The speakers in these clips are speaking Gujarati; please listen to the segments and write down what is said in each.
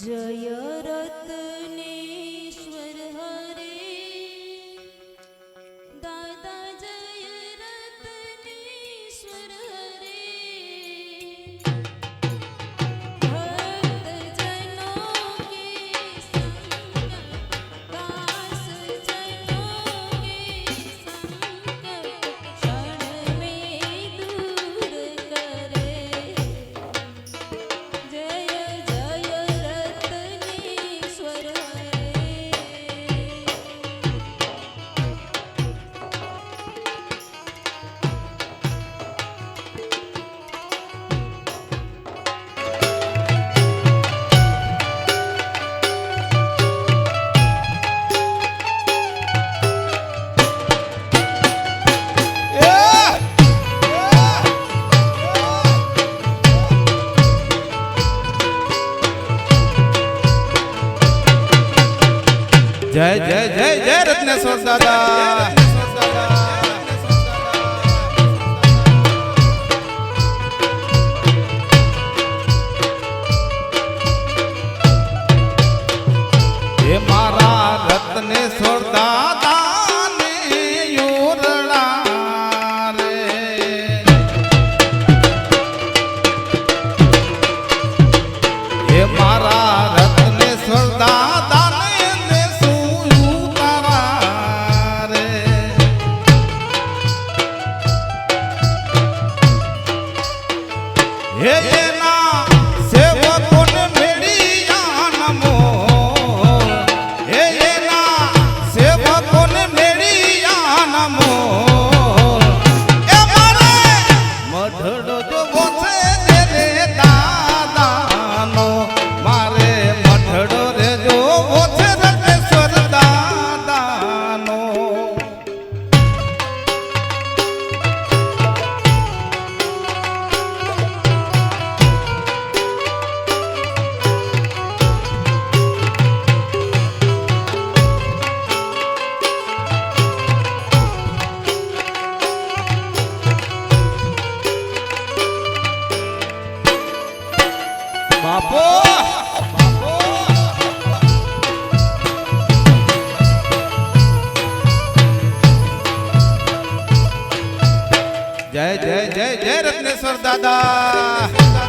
জয় ideia de nessa rodada. Ratneshwar દાદા.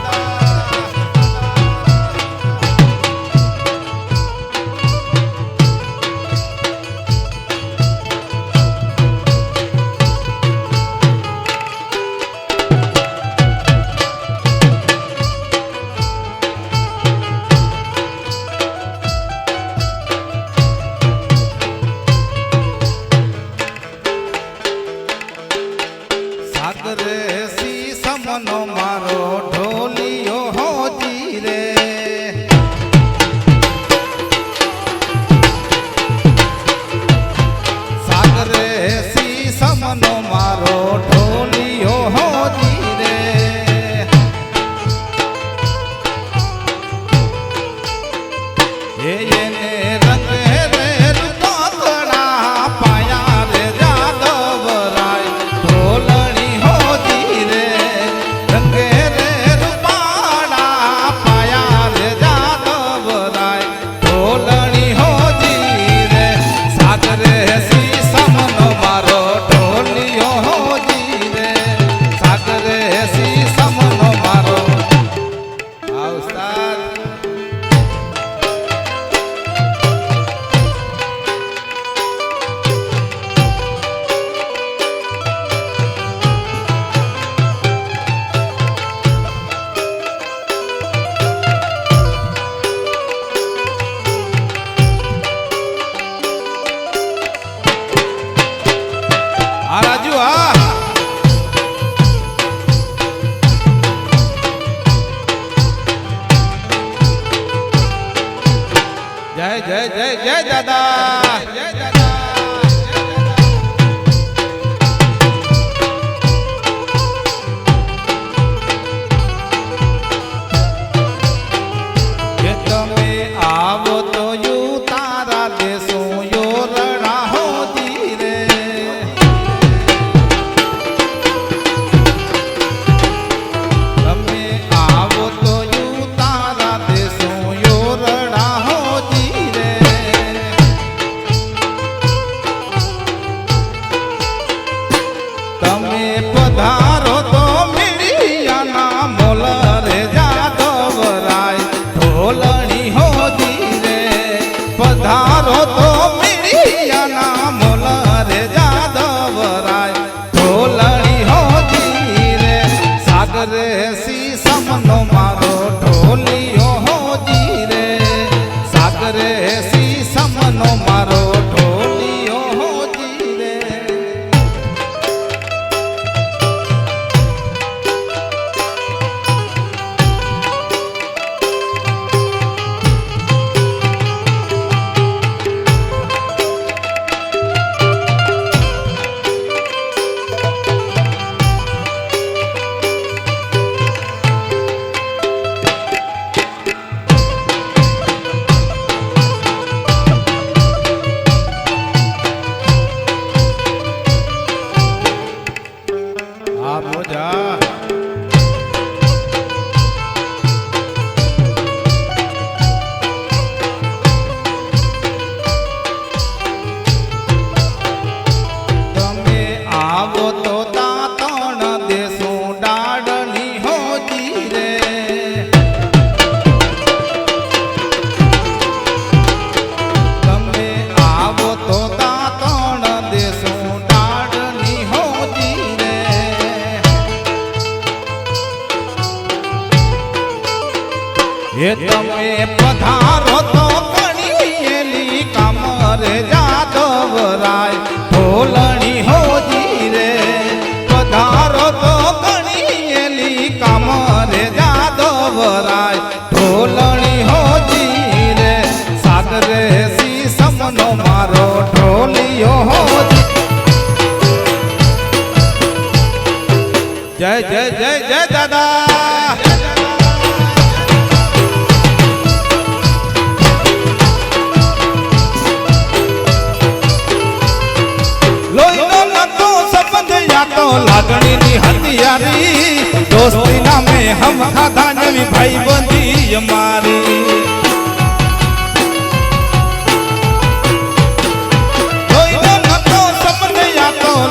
હમ ખાધા નવી ભાઈ બંધી અમારી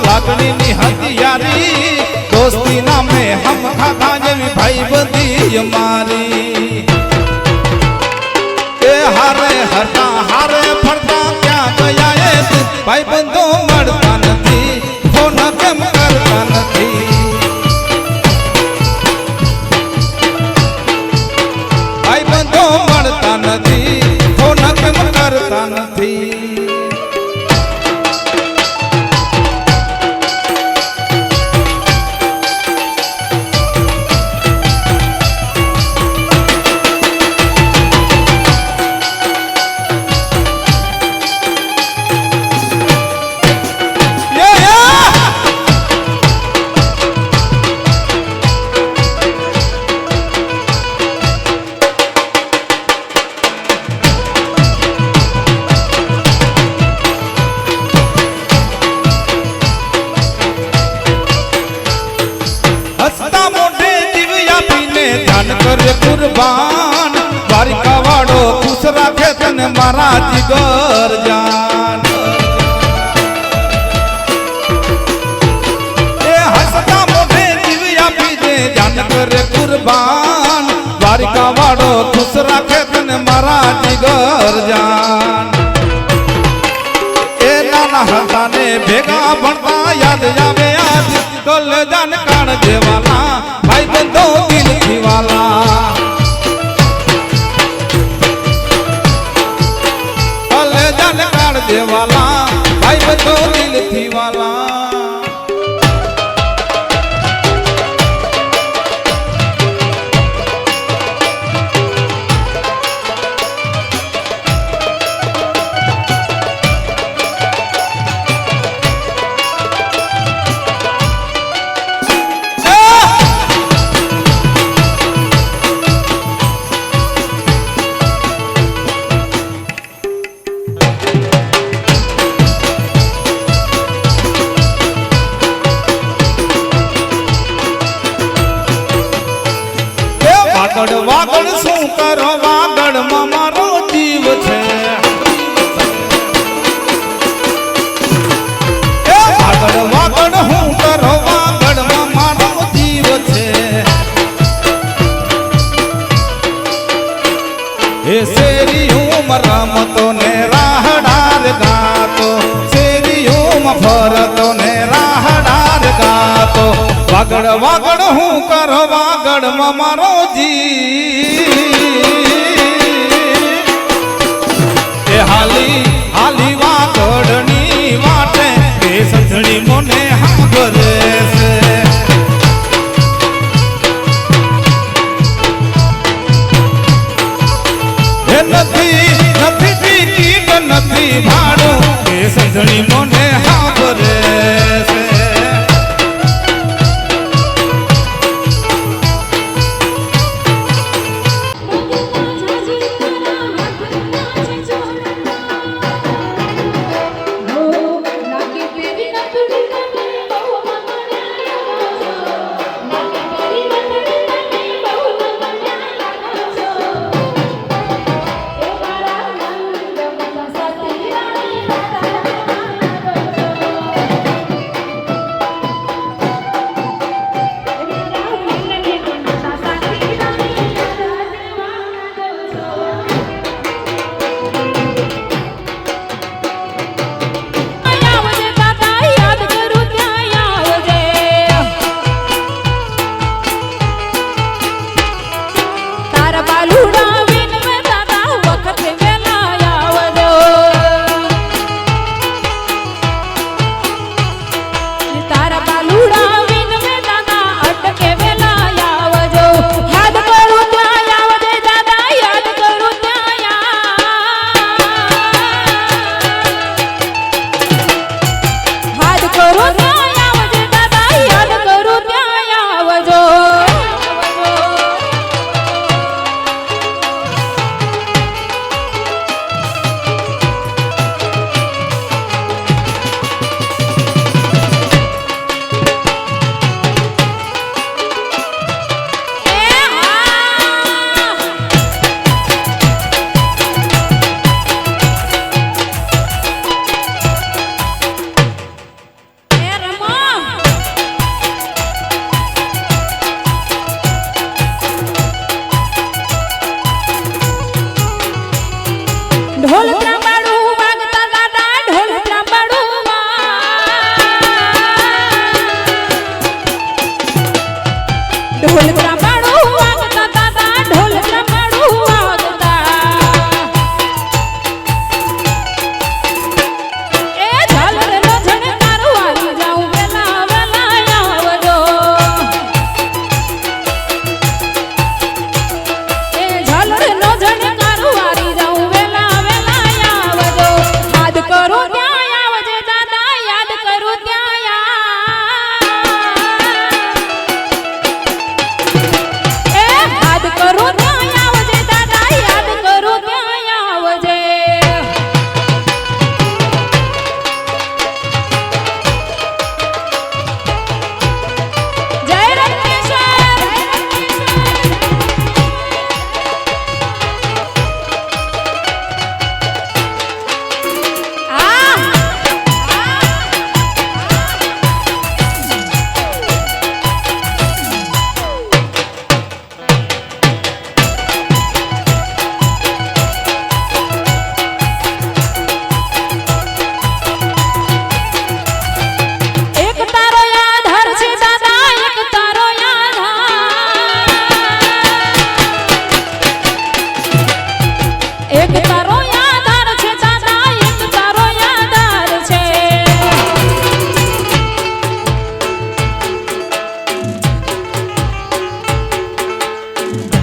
લાગણી ની હથિયારી દોસ્તી નામે હમ ખાધા જેવી ભાઈ બંધી અમારી કરે કુરબાન. દ્વારિકા વાળો ખુશ રાખે તને મારા જીગર જાન. એ હસતા મોઢે જીવ આપી દે, જાન કરે કુરબાન. દ્વારિકા વાળો ખુશ રાખે તને મારા જીગર જાન. એ નાના હતાને ભેગા ભણતા યાદ આવે, આજ કલ જાન કાણ જેવાના વાગડ વાગડ હું કર વાગડમાં મારો જી એ હાલી હાલી વાગડની વાટે, એ સંથળી મને હાગરે છે. નથી નથી પીતી નથી ભાડું, એ સંથળી મને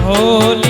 ভোলে